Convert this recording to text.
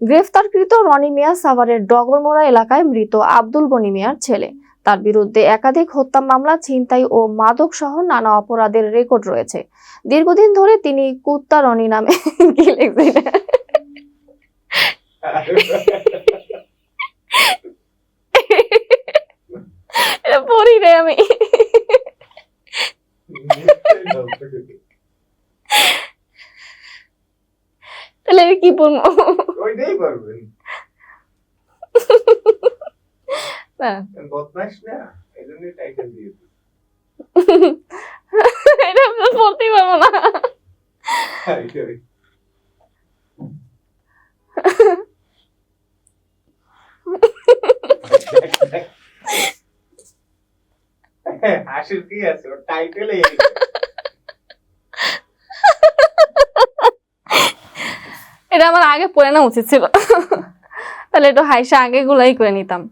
গ্রেফতারকৃত রনি মিয়া সাভারের ডগরমোড়া এলাকায় মৃত আব্দুল গনি মিয়ার ছেলে। তার বিরুদ্ধে একাধিক হত্যা মামলা, ছিনতাই ও মাদক সহ নানা অপরাধের রেকর্ড রয়েছে। দীর্ঘদিন ধরে তিনি কুত্তা রনি নামে পড়ি রে আমি। তাহলে কি বলব? ওইটাই পারবেন না, বদমাস না এই জন্য টাইটেল দিয়ে। এটা পারব না। এইটাই। হাসির কি আছে? ওর টাইটেলে এটা আমার আগে পড়ে না উচিত ছিল। তাহলে একটু হাইসা আগে গুলাই করে নিতাম।